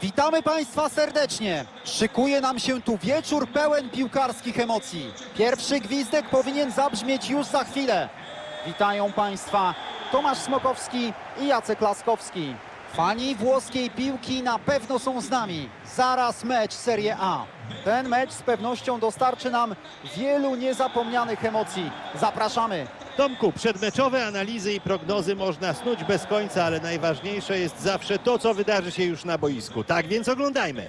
Witamy Państwa serdecznie. Szykuje nam się tu wieczór pełen piłkarskich emocji. Pierwszy gwizdek powinien zabrzmieć już za chwilę. Witają Państwa Tomasz Smokowski i Jacek Laskowski. Fani włoskiej piłki na pewno są z nami. Zaraz mecz Serie A. Ten mecz z pewnością dostarczy nam wielu niezapomnianych emocji. Zapraszamy. Tomku, przedmeczowe analizy i prognozy można snuć bez końca, ale najważniejsze jest zawsze to, co wydarzy się już na boisku. Tak więc oglądajmy.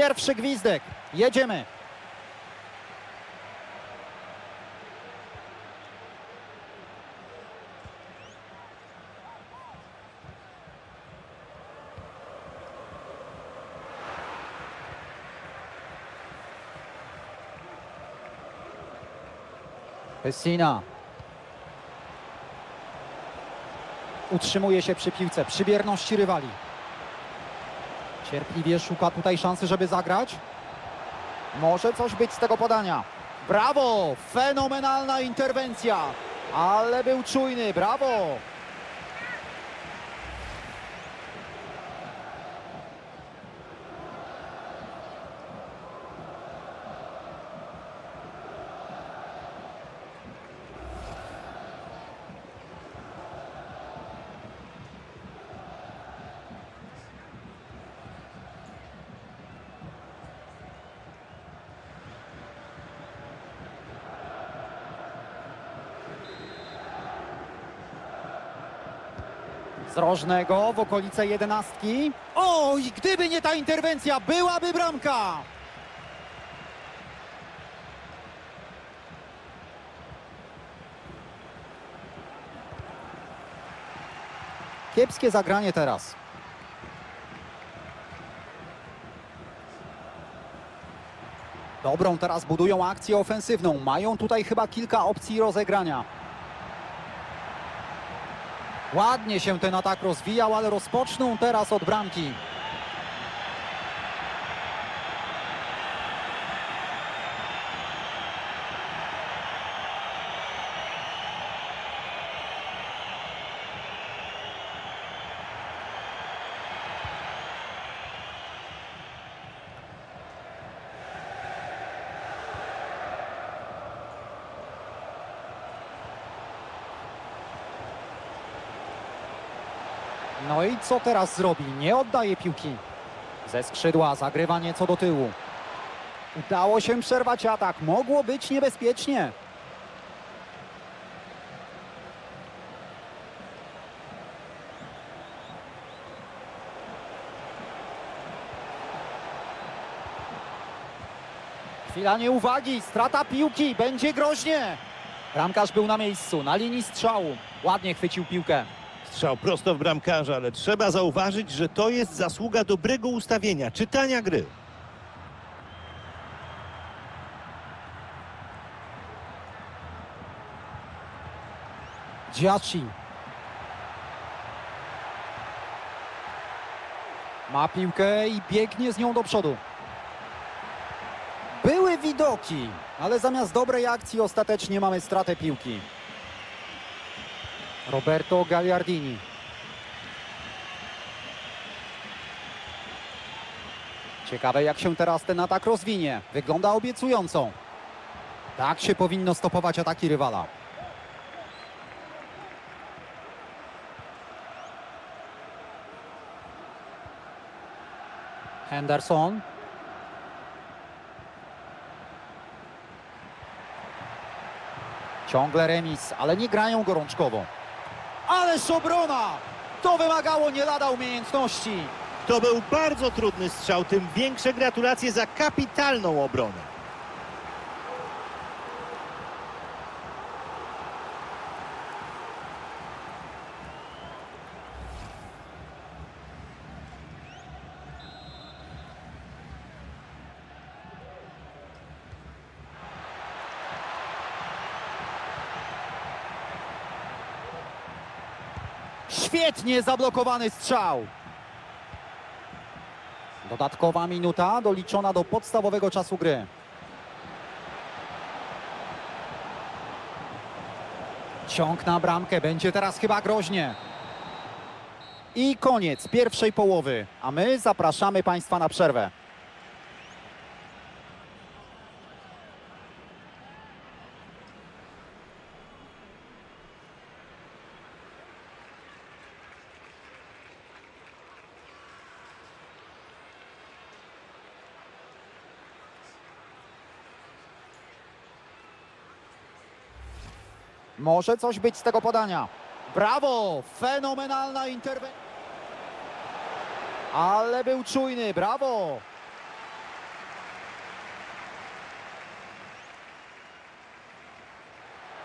Pierwszy gwizdek. Jedziemy. Pessina. Utrzymuje się przy piłce, przy bierności rywali. Cierpliwie szuka tutaj szansy, żeby zagrać. Może coś być z tego podania. Brawo! Fenomenalna interwencja. Ale był czujny. Brawo! Z rożnego w okolice jedenastki. Oj, gdyby nie ta interwencja, byłaby bramka! Kiepskie zagranie teraz. Dobrą teraz budują akcję ofensywną. Mają tutaj chyba kilka opcji rozegrania. Ładnie się ten atak rozwijał, ale rozpoczną teraz od bramki. No i co teraz zrobi? Nie oddaje piłki. Ze skrzydła zagrywa nieco do tyłu. Udało się przerwać atak. Mogło być niebezpiecznie. Chwila nieuwagi, strata piłki, będzie groźnie. Bramkarz był na miejscu, na linii strzału. Ładnie chwycił piłkę. Strzał prosto w bramkarza, ale trzeba zauważyć, że to jest zasługa dobrego ustawienia, czytania gry. Giaci. Ma piłkę i biegnie z nią do przodu. Były widoki, ale zamiast dobrej akcji ostatecznie mamy stratę piłki. Roberto Gagliardini. Ciekawe jak się teraz ten atak rozwinie. Wygląda obiecująco. Tak się powinno stopować ataki rywala. Henderson. Ciągle remis, ale nie grają gorączkowo. Ależ obrona! To wymagało nie lada umiejętności. To był bardzo trudny strzał, tym większe gratulacje za kapitalną obronę. Świetnie zablokowany strzał. Dodatkowa minuta doliczona do podstawowego czasu gry. Ciąg na bramkę, będzie teraz chyba groźnie. I koniec pierwszej połowy, a my zapraszamy Państwa na przerwę. Może coś być z tego podania. Brawo! Fenomenalna interwencja. Ale był czujny, brawo!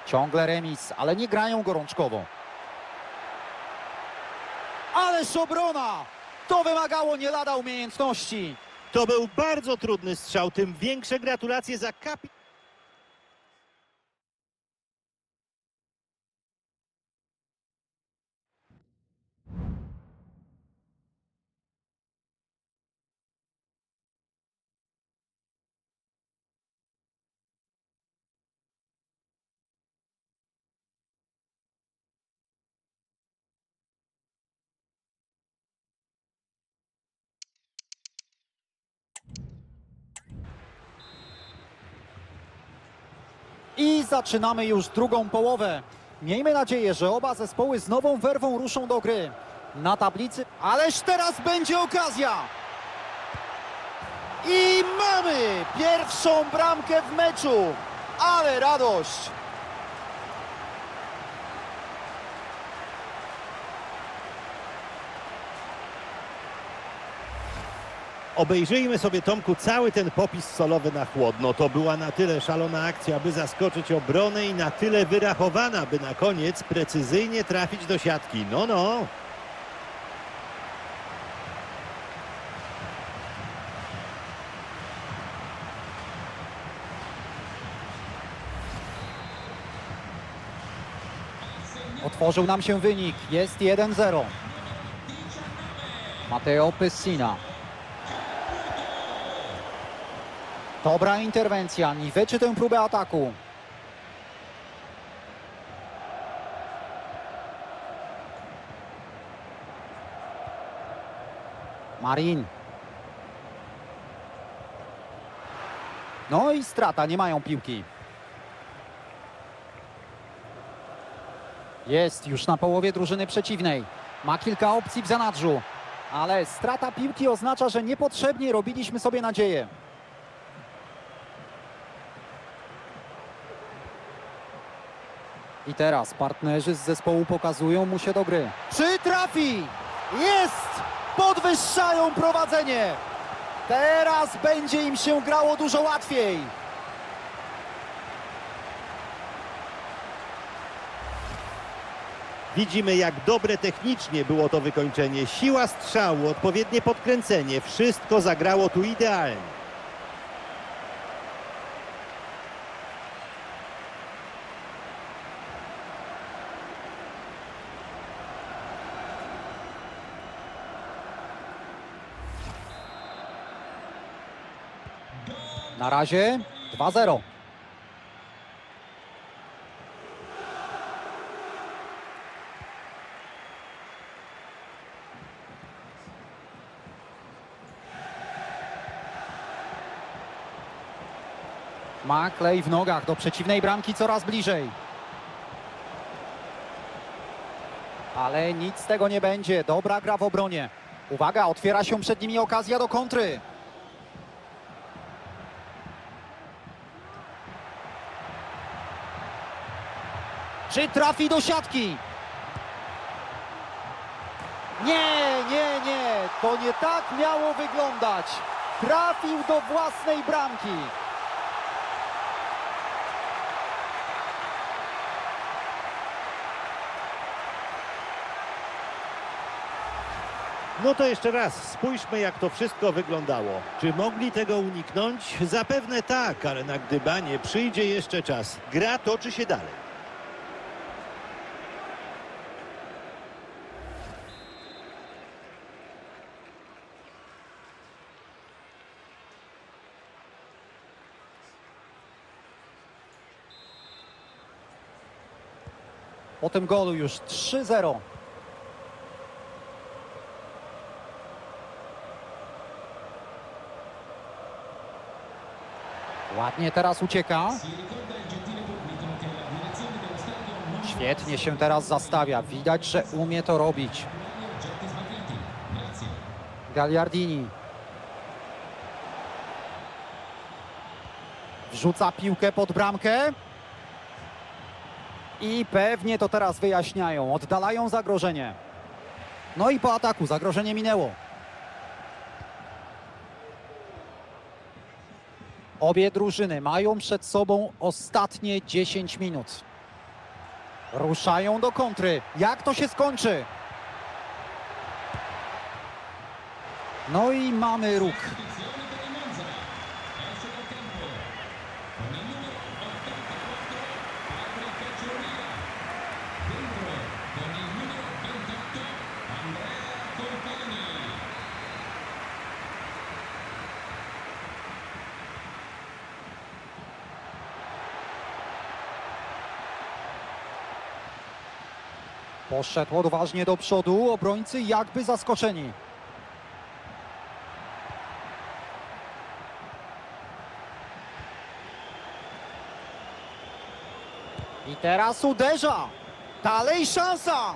Ciągle remis, ale nie grają gorączkowo. Ależ obrona! To wymagało nie lada umiejętności. To był bardzo trudny strzał, tym większe gratulacje za kapi... I zaczynamy już drugą połowę. Miejmy nadzieję, że oba zespoły z nową werwą ruszą do gry. Na tablicy, ależ teraz będzie okazja. I mamy pierwszą bramkę w meczu. Ale radość. Obejrzyjmy sobie, Tomku, cały ten popis solowy na chłodno. To była na tyle szalona akcja, by zaskoczyć obronę i na tyle wyrachowana, by na koniec precyzyjnie trafić do siatki. No, no. Otworzył nam się wynik. Jest 1-0. Matteo Pessina. Dobra interwencja. Niweczy tę próbę ataku. Marin. No i strata, nie mają piłki. Jest już na połowie drużyny przeciwnej. Ma kilka opcji w zanadrzu. Ale strata piłki oznacza, że niepotrzebnie robiliśmy sobie nadzieję. I teraz partnerzy z zespołu pokazują mu się do gry. Czy trafi? Jest! Podwyższają prowadzenie. Teraz będzie im się grało dużo łatwiej. Widzimy, jak dobre technicznie było to wykończenie. Siła strzału, odpowiednie podkręcenie. Wszystko zagrało tu idealnie. Na razie 2-0. Ma klej w nogach do przeciwnej bramki coraz bliżej. Ale nic z tego nie będzie. Dobra gra w obronie. Uwaga, otwiera się przed nimi okazja do kontry. Czy trafi do siatki? Nie, nie, nie. To nie tak miało wyglądać. Trafił do własnej bramki. No to jeszcze raz, spójrzmy jak to wszystko wyglądało. Czy mogli tego uniknąć? Zapewne tak, ale na gdybanie przyjdzie jeszcze czas. Gra toczy się dalej. Po tym golu już 3-0. Ładnie teraz ucieka. Świetnie się teraz zastawia. Widać, że umie to robić. Gagliardini. Wrzuca piłkę pod bramkę. I pewnie to teraz wyjaśniają. Oddalają zagrożenie. No i po ataku zagrożenie minęło. Obie drużyny mają przed sobą ostatnie 10 minut. Ruszają do kontry. Jak to się skończy? No i mamy róg. Poszedł odważnie do przodu, obrońcy jakby zaskoczeni. I teraz uderza. Dalej szansa.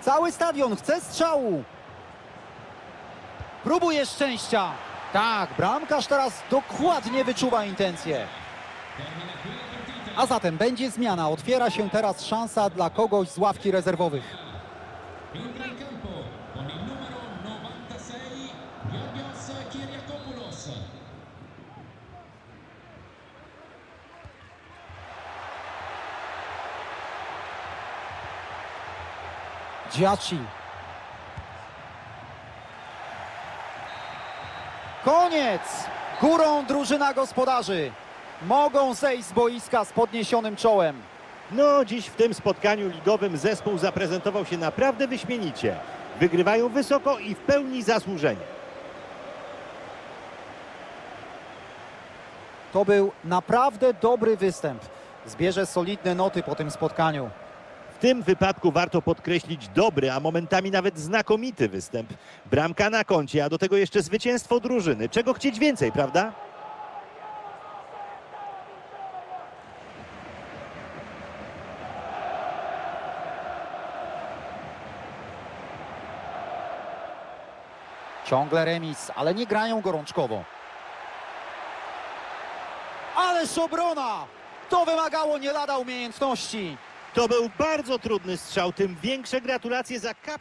Cały stadion chce strzału. Próbuje szczęścia. Tak, bramkarz teraz dokładnie wyczuwa intencje. A zatem będzie zmiana. Otwiera się teraz szansa dla kogoś z ławki rezerwowych. Giaci. Koniec! Górą drużyna gospodarzy. Mogą zejść z boiska z podniesionym czołem. No, dziś w tym spotkaniu ligowym zespół zaprezentował się naprawdę wyśmienicie. Wygrywają wysoko i w pełni zasłużenie. To był naprawdę dobry występ. Zbierze solidne noty po tym spotkaniu. Tym wypadku warto podkreślić dobry, a momentami nawet znakomity występ. Bramka na koncie, a do tego jeszcze zwycięstwo drużyny. Czego chcieć więcej, prawda? Ciągle remis, ale nie grają gorączkowo. Ależ obrona! To wymagało nie lada umiejętności. To był bardzo trudny strzał, tym większe gratulacje za kap.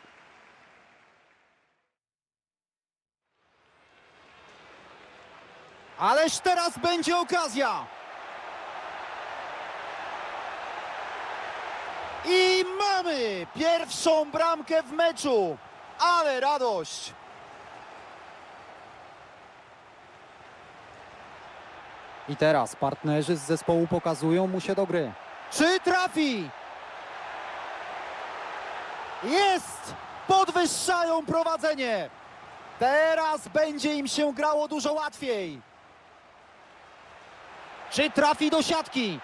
Ależ teraz będzie okazja. I mamy pierwszą bramkę w meczu. Ale radość! I teraz partnerzy z zespołu pokazują mu się do gry. Czy trafi? Jest! Podwyższają prowadzenie. Teraz będzie im się grało dużo łatwiej. Czy trafi do siatki?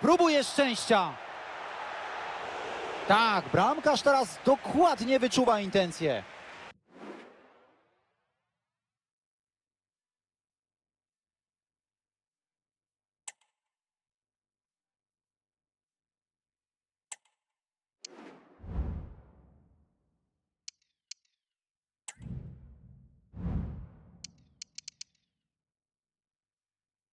Próbuje szczęścia. Tak, bramkarz teraz dokładnie wyczuwa intencje.